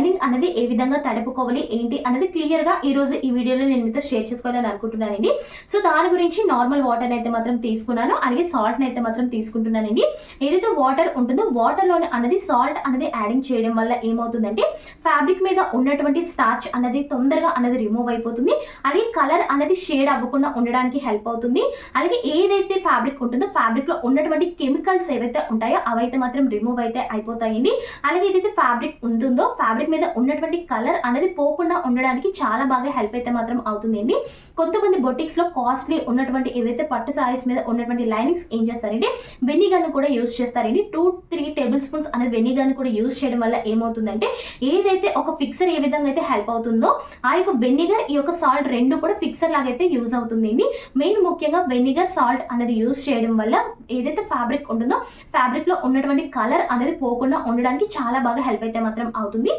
Lining అనేది ఏ విధంగా తడుపుకోవాలి ఏంటి అనేది క్లియర్గా ఈ రోజు ఈ వీడియోలో నేను మీతో షేర్ చేసుకోవాలని అనుకుంటున్నానండి. సో దాని గురించి నార్మల్ వాటర్ అయితే మాత్రం తీసుకున్నాను అలాగే సాల్ట్ అయితే మాత్రం తీసుకుంటున్నానండి. ఏదైతే వాటర్ ఉంటుందో వాటర్లోనే అనేది సాల్ట్ అనేది యాడింగ్ చేయడం వల్ల ఏమవుతుందంటే ఫ్యాబ్రిక్ మీద ఉన్నటువంటి స్టార్చ్ అనేది తొందరగా అనేది రిమూవ్ అయిపోతుంది. అలాగే కలర్ అనేది షేడ్ అవ్వకుండా ఉండడానికి హెల్ప్ అవుతుంది. అలాగే ఏదైతే ఫ్యాబ్రిక్ ఉంటుందో ఫ్యాబ్రిక్లో ఉన్నటువంటి కెమికల్స్ ఏవైతే ఉంటాయో అవైతే మాత్రం రిమూవ్ అయితే అయిపోతాయండి. అలాగే ఏదైతే ఫ్యాబ్రిక్ ఉంటుందో ఫ్యాబ్రిక్ మీద ఉన్నటువంటి కలర్ అనేది పోకుండా ఉండడానికి చాలా బాగా హెల్ప్ అయితే మాత్రం అవుతుందండి. కొంతమంది బొటిక్స్లో కాస్ట్లీ ఉన్నటువంటి ఏవైతే పట్టు సారీస్ మీద ఉన్నటువంటి లైనింగ్స్ ఏం చేస్తారంటే వెనిగర్ కూడా యూస్ చేస్తారండి. టూ త్రీ టేబుల్ స్పూన్స్ అనేది వెనిగర్ కూడా యూస్ చేయడం వల్ల ఏమవుతుందంటే ఏదైతే ఒక ఫిక్సర్ ఏ విధంగా అయితే హెల్ప్ అవుతుందో ఆ యొక్క వెనిగర్ ఈ యొక్క సాల్ట్ రెండు కూడా ఫిక్సర్ లాగా అయితే యూజ్ అవుతుందండి. మెయిన్ ముఖ్యంగా వెనిగర్ సాల్ట్ అనేది యూజ్ చేయడం వల్ల ఏదైతే ఫ్యాబ్రిక్ ఉంటుందో ఫ్యాబ్రిక్లో ఉన్నటువంటి కలర్ అనేది పోకుండా ఉండడానికి చాలా బాగా హెల్ప్ అయితే మాత్రం అవుతుంది.